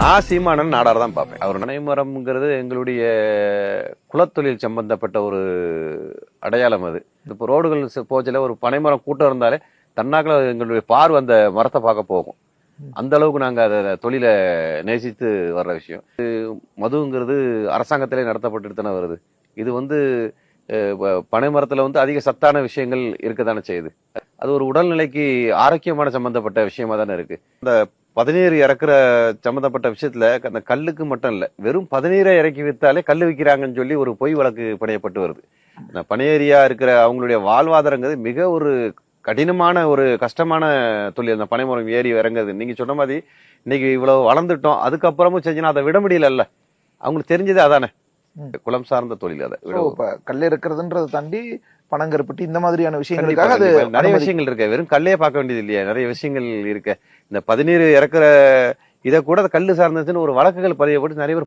நான் சீமானன் நாடார் தான் பார்ப்பேன். அவர் நனைமரம்ங்கிறது எங்களுடைய குலத்தொழில் சம்பந்தப்பட்ட ஒரு அடையாளம் அது. இப்போ ரோடுகள் போச்சில் ஒரு பனைமரம் கூட்டம் இருந்தாலே தன்னாக்கில் எங்களுடைய பார்வை அந்த மரத்தை பார்க்க போகும். அந்த அளவுக்கு நாங்கள் அதை தொழிலை நேசித்து வர்ற விஷயம். இது மதுங்கிறது அரசாங்கத்திலே நடத்தப்பட்டு தானே வருது. இது வந்து பனைமரத்தில் வந்து அதிக சத்தான விஷயங்கள் இருக்க தானே செய்யுது. அது ஒரு உடல்நிலைக்கு ஆரோக்கியமான சம்பந்தப்பட்ட விஷயமா தானே இருக்கு. இந்த பதநீர் இறக்குற சம்பந்தப்பட்ட விஷயத்துல அந்த கல்லுக்கு மட்டும் இல்ல வெறும் பதநீரை இறக்கி வித்தாலே கல் விற்கிறாங்கன்னு சொல்லி ஒரு பொய் வழக்கு பணியப்பட்டு வருது. இந்த பனையேரியா இருக்கிற அவங்களுடைய வாழ்வாதாரங்கிறது மிக ஒரு கடினமான ஒரு கஷ்டமான தொழில். அந்த பனைமரம் ஏறி இறங்குறது. நீங்க சொன்ன மாதிரி இன்னைக்கு இவ்வளவு வளர்ந்துட்டோம் அதுக்கப்புறமும் செஞ்சுனா அதை விட முடியலல்ல. அவங்களுக்கு தெரிஞ்சது அதானே? குலம் சார்ந்த தொழில் அதை கல் இருக்கிறதுன்றதை தாண்டி பனங்கருப்பட்டி இந்த மாதிரியான விஷயங்களுக்காக அது. நிறைய விஷயங்கள் இருக்கு. வெறும் கல்லையே பார்க்க வேண்டியது இல்லையா. நிறைய விஷயங்கள் இருக்கு. இந்த பதினீர் இறக்குற இதை கூட கல்லு சார்ந்ததுன்னு ஒரு வழக்குகள் பதியப்பட்டு நிறைய பேர்